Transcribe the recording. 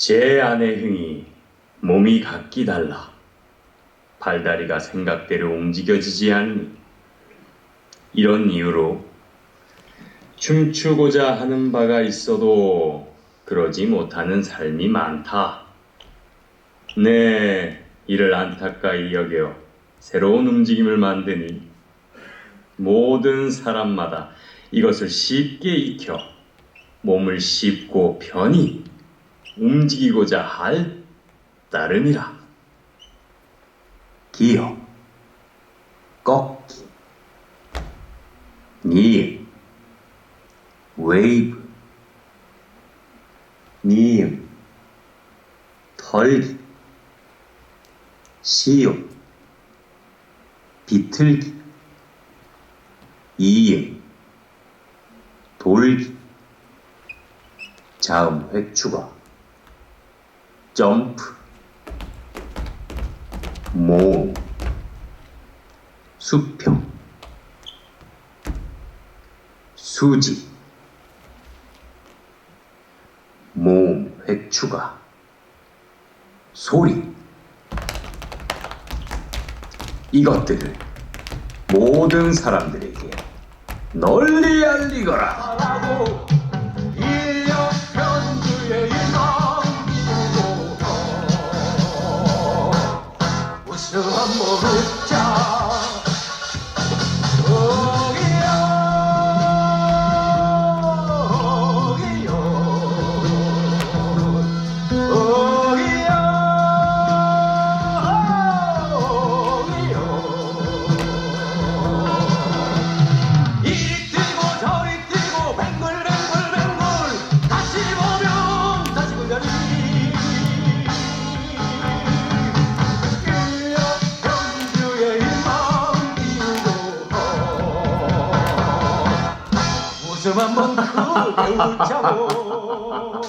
제 아내 흥이 몸이 각기 달라 발다리가 생각대로 움직여지지 않니 이런 이유로 춤추고자 하는 바가 있어도 그러지 못하는 삶이 많다. 네, 이를 안타까이 여겨 새로운 움직임을 만드니 모든 사람마다 이것을 쉽게 익혀 몸을 쉽고 편히 움직이고자 할 따름이라. 기어, 꺾기, 니은, 웨이브, 니은, 털기, 시옷, 비틀기, 이응, 돌기, 자음 획추가, 점프, 모음, 수평, 수지, 모음 획추가, 소리, 이것들을 모든 사람들에게 널리 알리거라. 이루고 웃음 한번 크게 웃자고